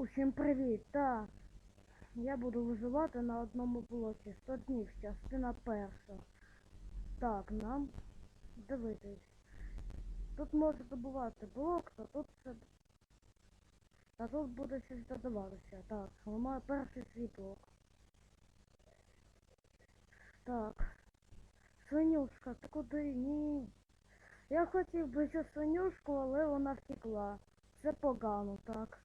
Усім привіт! Так, я буду виживати на одному блоці 100 днів, частина перша. Так, нам дивитись. Тут може добувати блок, то тут все. А тут буде щось додаватися. Так, ламаю перший свій блок. Так. Свинюшка, ти куди? Ні. Я хотів би цю свинюшку, але вона втекла. Це погано, так.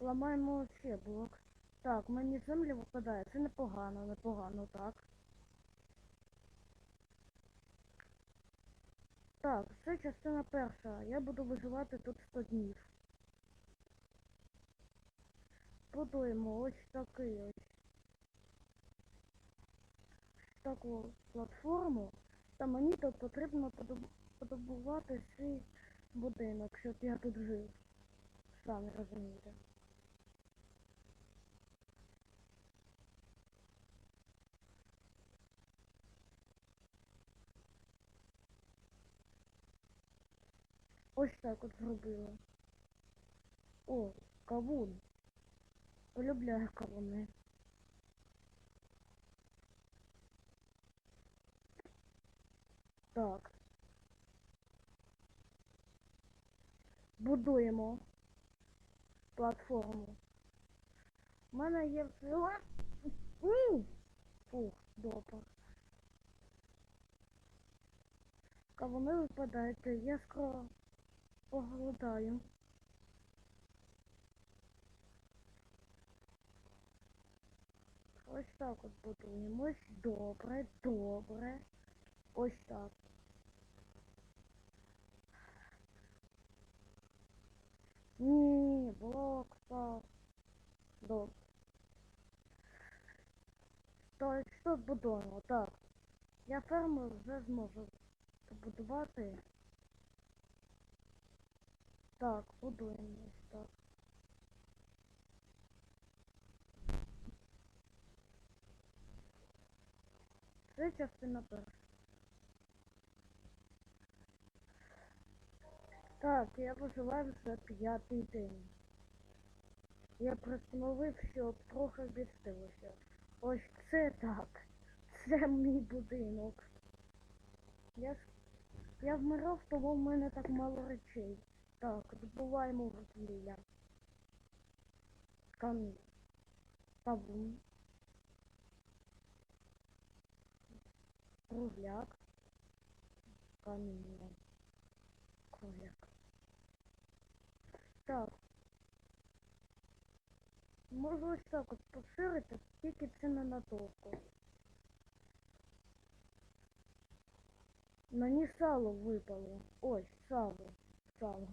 Ламаємо ще блок. Так, мені землі випадає. Це непогано, непогано, так. Так, це частина перша. Я буду виживати тут 100 днів. Будуємо ось такий ось. Таку платформу. Та мені тут потрібно подобувати свій будинок, щоб я тут жив. Самі розумієте. Ось так от зробила. О, кавун. Полюбляю кавуни. Так. Будуємо платформу. У мене є! Фух, добре. Кавуни випадають, я скоро поголодаю. Ось так от будуємо. Добре, добре. Ось так. Ні, блок став. Добре. То що будуємо? Так. Я ферму вже зможу побудувати. Так, будуємо ось так. Це частина перша. Так, я виживаю вже п'ятий день. Я пристановив, щоб трохи відстилося. Ось це так. Це мій будинок. Я ж я вмирав, тому в мене так мало речей. Так, добуваємо вугілля. Камінь. Кавун. Кругляк. Каміння. Кругляк. Так. Можу ось так от поширити, тільки це ненадовго. Мені сало випало. Ось, сало. Сало.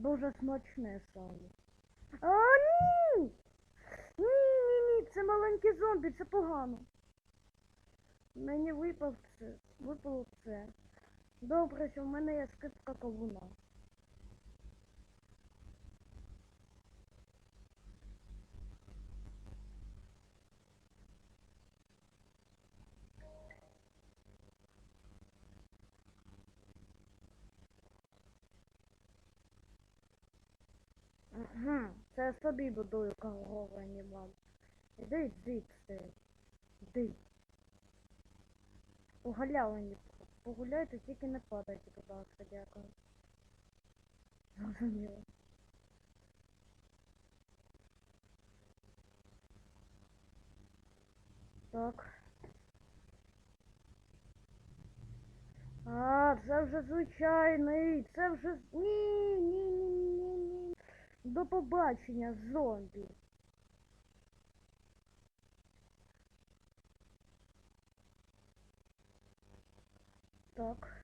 Дуже смачне сало. А, ні! Ні, ні, ні, це маленькі зомбі, це погано. Мені випав це, випало це. Добре, що в мене є скидка кавуна. Угу. Це я собі будую кавовані вам. Іди звідси. Іди. По галявині. Погуляйте, тільки не падайте, будь ласка, дякую. Зрозуміло. Так. А, це вже звичайний. Це вже. ні. До побачення, зомбі. Так.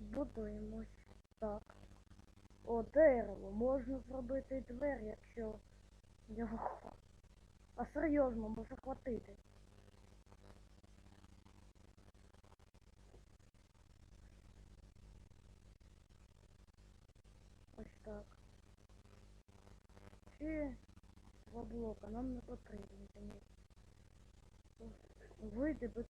Будуємось. Так. О, дерево. Можна зробити двері, якщо його. А серйозно, може хватити. Так. Чи два блока нам не потрібно. Вийде без